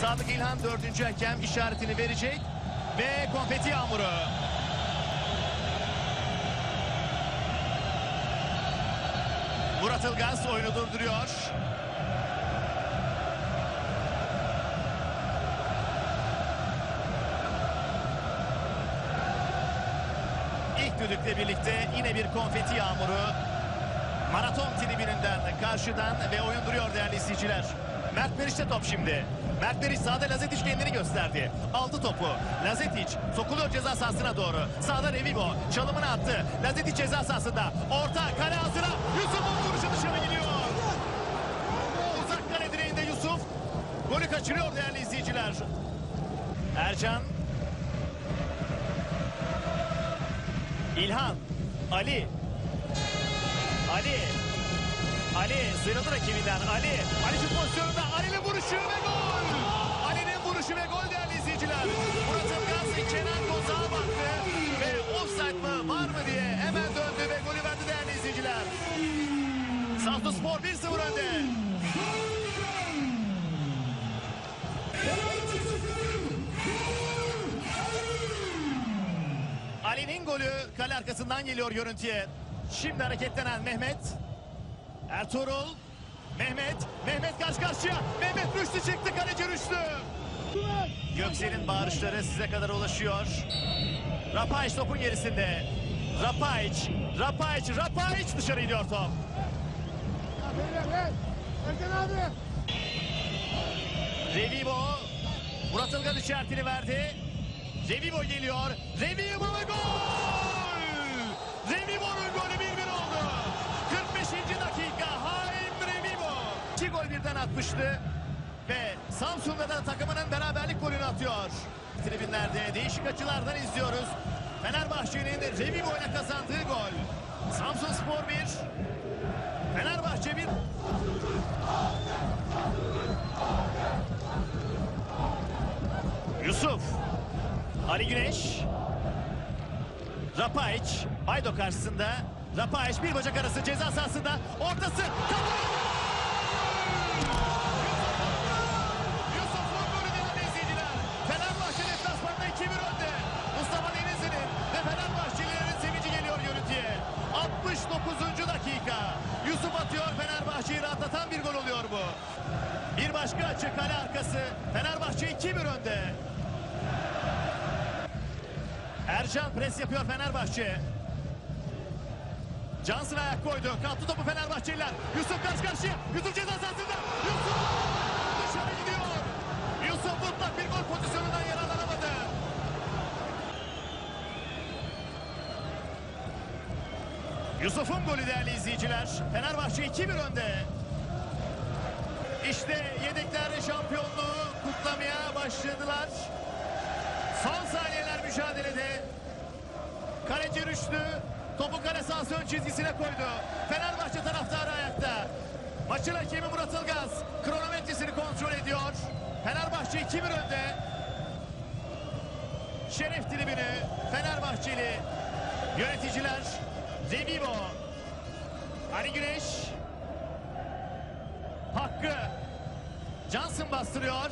Sadık İlhan dördüncü hakem işaretini verecek ve konfeti yağmuru. Murat Ilgaz oyunu durduruyor. İlk düdükle birlikte yine bir konfeti yağmuru. Maraton tribününden karşıdan ve oyun duruyor değerli izleyiciler. Mert Meriç'te top şimdi. Mert Meriç sağda Lazetiç kendini gösterdi. Aldı topu. Lazetiç sokuluyor ceza sahasına doğru. Sağda Revivo çalımını attı. Lazetiç ceza sahasında. Orta kale ağzına. Yusuf'un vuruşu dışarı gidiyor. Uzak kale direğinde Yusuf. Golü kaçırıyor değerli izleyiciler. Ercan. İlhan. Ali. Ali. Ali sıyrıldı rakibinden. Ali. Ali şu pozisyonunda Ali'nin vuruşu ve gol. Vuruşu ve gol değerli izleyiciler. Murat Ilgaz Kenan Kozak'a baktı ve offside mı var mı diye hemen döndü ve golü verdi değerli izleyiciler. Samsun Spor 1-0 önde. Ali'nin golü kale arkasından geliyor görüntüye. Şimdi hareketlenen Mehmet. Ertuğrul. Mehmet. Mehmet karşı karşıya. Mehmet Rüştü çıktı. Kaleci Rüştü. Göksel'in bağırışları size kadar ulaşıyor. Rapayiç topun gerisinde. Rapayiç. Rapayiç. Rapayiç dışarı gidiyor top. Revivo. Murat Ilgaz işaretini verdi. Revivo geliyor. Revivo ve gol! Revivo'nun golü 1-1 oldu. 45. dakika Haim Revivo. İki gol birden atmıştı. Samsun'da da takımının beraberlik golünü atıyor. Tribünlerde değişik açılardan izliyoruz. Fenerbahçe'nin Revivo ile kazandığı gol. Samsun Spor 1. Fenerbahçe 1. Yusuf. Ali Güneş. Rapayiç. Baydo karşısında. Rapayiç bir bacak arası ceza sahasında. Ortası. Kafa! Bir başka açı kale arkası. Fenerbahçe 2-1 önde. Ercan pres yapıyor Fenerbahçe. Cansın ayak koydu. Kaptı topu Fenerbahçeliler. Yusuf karşı karşıya. Yusuf ceza sahasında. Yusuf dışarı gidiyor. Yusuf mutlak bir gol pozisyonundan yararlanamadı. Yusuf'un golü değerli izleyiciler. Fenerbahçe 2-1 önde. İşte yedekler şampiyonluğu kutlamaya başladılar. Son saniyeler mücadelede. Kaleci Rüştü topu kale sahası çizgisine koydu. Fenerbahçe taraftarı ayakta. Maçın hakemi Murat Ilgaz kronometresini kontrol ediyor. Fenerbahçe 2-1 önde. Şeref tribünü Fenerbahçeli yöneticiler Revivo Ali Güneş Hakkı Johnson bastırıyor.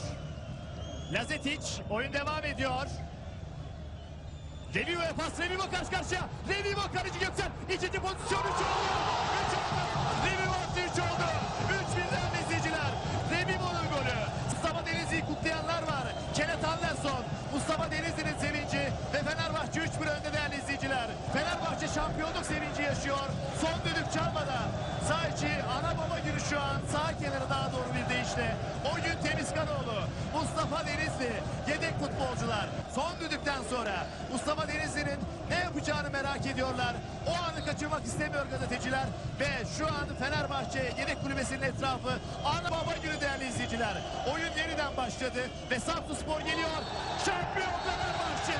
Lazetic oyun devam ediyor. Revivo'ya pas Revivo karşı karşıya. Revivo kaleci Göksel. İkinci pozisyon 3 oldu. 3 oldu. Revivo attı 3 oldu. 3 birden izleyiciler. Revivo'nun golü. Mustafa Denizli'yi kutlayanlar var. Kenneth Anderson. Mustafa Denizli'nin sevinci ve Fenerbahçe 3-1 önde değerli izleyiciler. Fenerbahçe şampiyonluk sevinci yaşıyor. Son düdük çalmadan. Sağ içi ana baba günü şu an. Sağ kenarı daha doğru bir deyişle. O gün Temizkanoğlu. Mustafa Denizli. Yedek futbolcular. Son düdükten sonra Mustafa Denizli'nin ne yapacağını merak ediyorlar. O anı kaçırmak istemiyor gazeteciler. Ve şu an Fenerbahçe yedek kulübesinin etrafı ana baba günü değerli izleyiciler. Oyun yeniden başladı ve Samsun Spor geliyor. Şampiyon Fenerbahçe.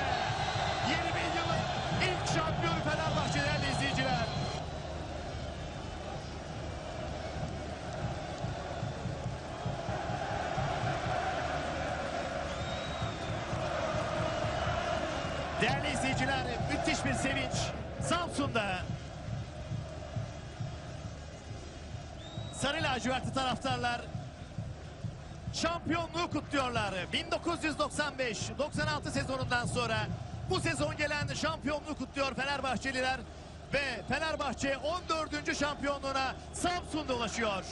Yeni bir yılın ilk şampiyonu Fenerbahçe değerli Değerli izleyiciler müthiş bir sevinç Samsun'da. Sarı lacivertli taraftarlar şampiyonluğu kutluyorlar. 1995-96 sezonundan sonra bu sezon gelen şampiyonluğu kutluyor Fenerbahçeliler. Ve Fenerbahçe 14. şampiyonluğuna Samsun'da ulaşıyor.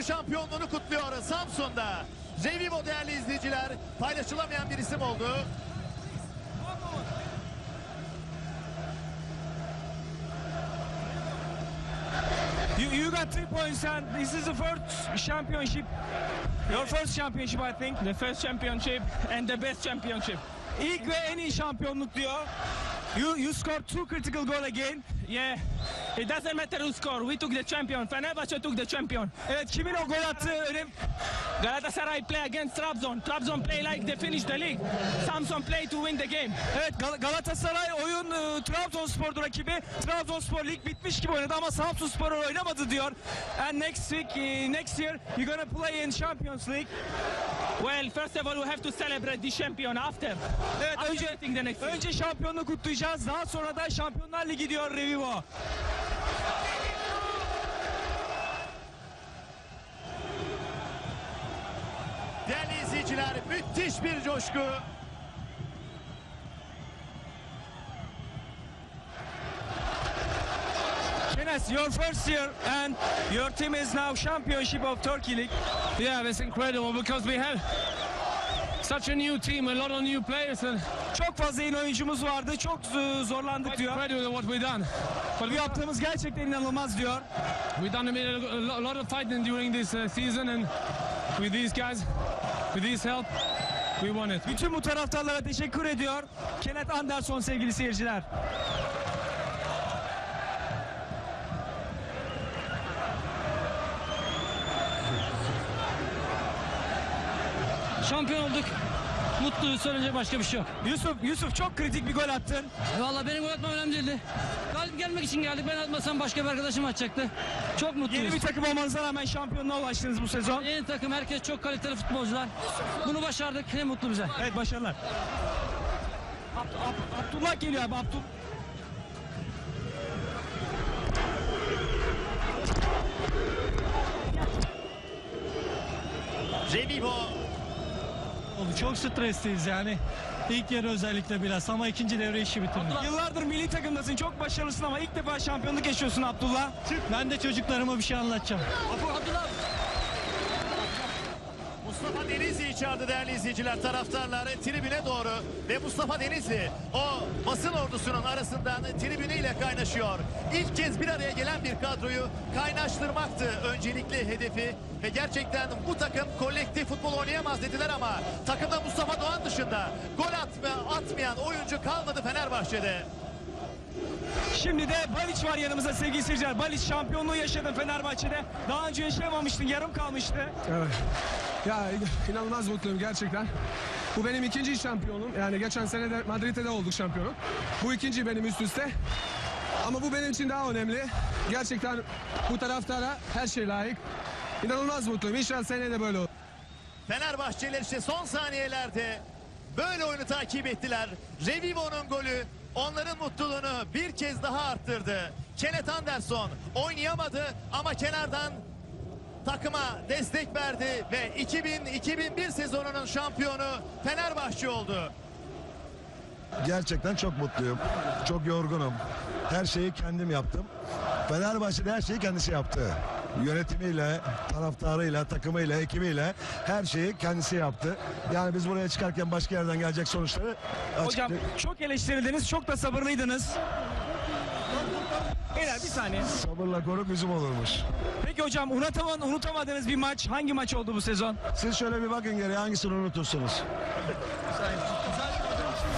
14. şampiyonluğunu kutluyor Samsun'da. Revivo değerli izleyiciler paylaşılamayan bir isim oldu. You, you got three points and this is the first championship. Your first championship I think. The first championship and the best championship. İlk ve en iyi şampiyonluk diyor. You, you scored two critical goal again. Yeah, it doesn't matter who scored. We took the champion. Fenerbahçe took the champion. Evet kimin o gol attığı önemli. Galatasaray play against Trabzon. Trabzon play like they finished the league. Samson play to win the game. Evet Gal- Galatasaray oyun e, Trabzonspor'du rakibi. Trabzonspor lig bitmiş gibi oynadı ama Samsunspor oynamadı diyor. And next week, e, next year you're gonna play in Champions League. Well, first of all, we have to celebrate the champion after. Evet After önce the next. önce şampiyonluğu kutlayacağız. Daha sonra da Şampiyonlar Ligi diyor Revivo. Değerli izleyiciler müthiş bir coşku. Enes, your first year and your team is now championship of Turkey League. Yeah, that's incredible because we have such a new team, a lot of new players, and Çok fazla yeni oyuncumuz vardı. Çok e, zorlandık diyor. incredible what we've done. Bu yaptığımız gerçekten inanılmaz diyor. We've done a lot of fighting during this uh, season, and with these guys, with this help, we won it. Bütün bu taraftarlara teşekkür ediyor. Kenneth Anderson sevgili seyirciler. Şampiyon olduk. Mutluyuz. Söyleyecek başka bir şey yok. Yusuf, Yusuf çok kritik bir gol attın. Valla benim gol atmam önemli değildi. Galip gelmek için geldik. Ben atmasam başka bir arkadaşım atacaktı. Çok mutluyuz. Yeni bir takım olmanıza rağmen şampiyonluğa ulaştınız bu sezon. Yeni takım. Herkes çok kaliteli futbolcular. Bunu başardık. Ne mutlu bize. Evet başarılar. Abd- Abd- Abdullah geliyor abi Abdullah. Revivo oldu. Çok stresliyiz yani. İlk yarı özellikle biraz ama ikinci devre işi bitirdik. Yıllardır milli takımdasın. Çok başarılısın ama ilk defa şampiyonluk yaşıyorsun Abdullah. Ben de çocuklarıma bir şey anlatacağım. Mustafa Denizli'yi çağırdı değerli izleyiciler taraftarlar tribüne doğru ve Mustafa Denizli o basın ordusunun arasından tribünüyle kaynaşıyor. İlk kez bir araya gelen bir kadroyu kaynaştırmaktı öncelikli hedefi ve gerçekten bu takım kolektif futbol oynayamaz dediler ama takımda Mustafa Doğan dışında gol atma, atmayan oyuncu kalmadı Fenerbahçe'de. Şimdi de Baliç var yanımızda sevgili seyirciler. Baliç şampiyonluğu yaşadın Fenerbahçe'de. Daha önce yaşayamamıştın, yarım kalmıştı. Evet. Ya inanılmaz mutluyum gerçekten. Bu benim ikinci şampiyonum. Yani geçen sene de Madrid'de de olduk şampiyonum. Bu ikinci benim üst üste. Ama bu benim için daha önemli. Gerçekten bu taraftara her şey layık. İnanılmaz mutluyum. İnşallah seneye de böyle olur. Fenerbahçeliler işte son saniyelerde böyle oyunu takip ettiler. Revivo'nun golü onların mutluluğunu bir kez daha arttırdı. Kenneth Anderson oynayamadı ama kenardan takıma destek verdi ve 2000-2001 sezonunun şampiyonu Fenerbahçe oldu. Gerçekten çok mutluyum. Çok yorgunum. Her şeyi kendim yaptım. Fenerbahçe'de her şeyi kendisi yaptı. Yönetimiyle, taraftarıyla, takımıyla, ekibiyle her şeyi kendisi yaptı. Yani biz buraya çıkarken başka yerden gelecek sonuçları Hocam açıkça- çok eleştirildiniz, çok da sabırlıydınız. Beyler bir saniye. sabırla koruk üzüm olurmuş. Peki hocam unutamadığınız, unutamadığınız bir maç hangi maç oldu bu sezon? Siz şöyle bir bakın geriye hangisini unutursunuz?